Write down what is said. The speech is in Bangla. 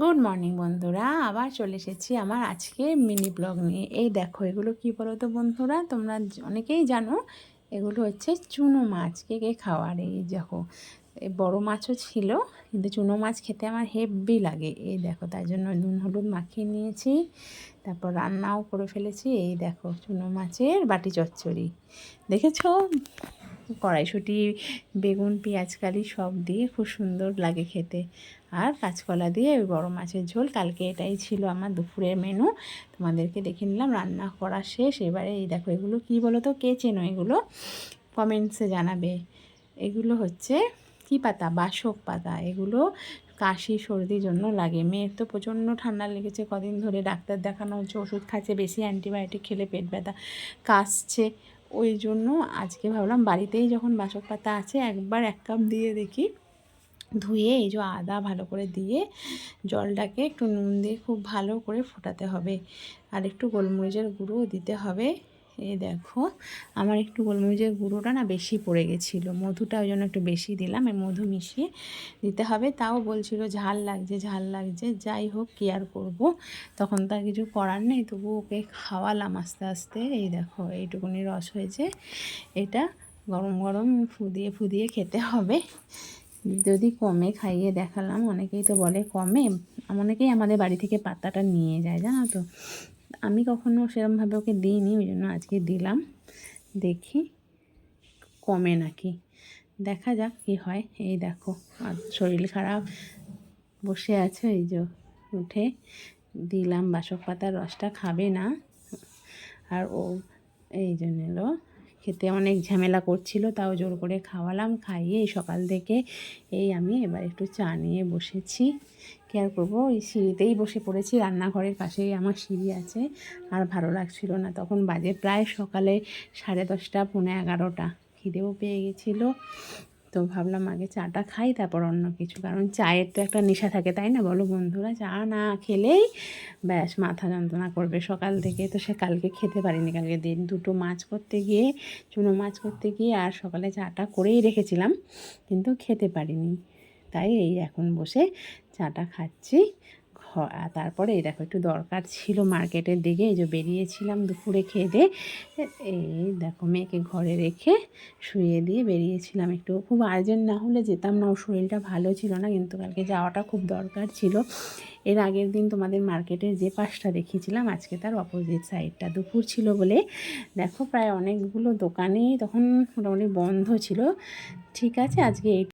গুড মর্নিং বন্ধুরা। আবার চলে এসেছি আমার আজকে মিনি ব্লগ নিয়ে। এই দেখো, এগুলো কি বলো তো বন্ধুরা? তোমরা অনেকেই জানো, এগুলো হচ্ছে চুনো মাছ, কে কে খাওয়ার? এই দেখো, এই বড়ো মাছও ছিল, কিন্তু চুনো মাছ খেতে আমার হেভি লাগে। এই দেখো তাই জন্য নুন, হলুদ মাখিয়ে নিয়েছি, তারপর রান্নাও করে ফেলেছি। এই দেখো, চুনো মাছের বাটি চচ্চড়ি। দেখেছ? কড়াইশুঁটি, বেগুন পেঁয়াজকালি সব দিয়ে খুব সুন্দর লাগে খেতে। আর কাঁচকলা দিয়ে ওই বড়ো মাছের ঝোল, কালকে এটাই ছিল আমার দুপুরের মেনু তোমাদেরকে দেখে নিলাম, রান্না করা শেষ। এবারে এই দেখো, এগুলো কী বলো তো কে চেনো এগুলো? কমেন্টসে জানাবে। এগুলো হচ্ছে কি পাতা? বাসক পাতা। এগুলো কাশি, সর্দির জন্য লাগে। মেয়ের তো প্রচণ্ড ঠান্ডা লেগেছে। কদিন ধরে ডাক্তার দেখানো হচ্ছে, ওষুধ খাচ্ছে, বেশি অ্যান্টিবায়োটিক খেলে পেট ব্যথা, কাশছে। ওই জন্য আজকে ভাবলাম বাড়িতেই যখন বাসক পাতা আছে একবার এক কাপ দিয়ে দেখি। ধুয়ে এই যে আদা ভালো করে দিয়ে জলটাকে একটু নুন দিয়ে খুব ভালো করে ফোটাতে হবে। আর একটু গোলমরিচের গুঁড়ো দিতে হবে। এই দেখো, আমার একটু গোলমরিচের গুঁড়োটা না বেশি পড়ে গেছিল। মধুটা ওই জন্য একটু বেশি দিলাম, এই মধু মিশিয়ে দিতে হবে। তাও বলছিল ঝাল লাগছে ঝাল লাগছে, যাই হোক কি আর করব। তখন তো আর কিছু করার নেই, তবু ওকে খাওয়ালাম আস্তে আস্তে। এই দেখো, এইটুকুনি রস হয়েছে। এটা গরম গরম ফুদিয়ে ফুদিয়ে খেতে হবে। যদি কমে খাইয়ে দেখালাম, অনেকেই তো বলে কমে। অনেকেই আমাদের বাড়ি থেকে পাতাটা নিয়ে যায়, জানো তো। আমি কখনো সেরমভাবে ওকে দিইনি, ওই জন্য আজকে দিলাম। দেখি কমে নাকি। দেখা যাক কী হয়। এই দেখো, আর শরীর খারাপ, বসে আছে, এই যে উঠে দিলাম বাসক পাতার রসটা, খাবে না। আর ও এই জন্য খেতে অনেক ঝামেলা করছিল, তাও জোর করে খাওয়ালাম, খাইয়ে সকাল থেকে এই আমি এবার একটু চা নিয়ে বসেছি। কি আর করব, ওই সিঁড়িতেই বসে পড়েছি, রান্নাঘরের পাশেই আমার সিঁড়ি আছে, আর ভালো লাগছিল না। তখন বাজে প্রায় সকালে সাড়ে দশটা, পৌনে এগারোটা, খিদেও পেয়ে গেছিল। তো ভাবলাম আগে চাটা খাই, তারপর অন্য কিছু। কারণ চায়ের তো একটা নেশা থাকে, তাই না? বলো বন্ধুরা, চা না খেলেই ব্যাস মাথা যন্ত্রণা করবে সকাল থেকে। তো সে কালকে খেতে পারিনি, কালকে দিন দুটো মাছ করতে গিয়ে, চুনো মাছ করতে গিয়ে আর সকালে চাটা করেই রেখেছিলাম, কিন্তু খেতে পারিনি। তাই এই এখন বসে চাটা খাচ্ছি। তারপরে এই দেখো একটু দরকার ছিল মার্কেটের দিকে, এই যে বেরিয়েছিলাম দুপুরে খেয়ে দিয়ে, এই দেখো মেয়েকে ঘরে রেখে শুয়ে দিয়ে বেরিয়েছিলাম একটু। খুব আর্জেন্ট না হলে যেতাম না, ওর শরীরটা ভালো ছিল না, কিন্তু কালকে যাওয়াটা খুব দরকার ছিল। এর আগের দিন তোমাদের মার্কেটের যে পাশটা দেখিয়েছিলাম, আজকে তার অপোজিট সাইডটা দুপুর ছিল বলে দেখো প্রায় অনেকগুলো দোকানেই তখন মোটামুটি বন্ধ ছিল। ঠিক আছে, আজকে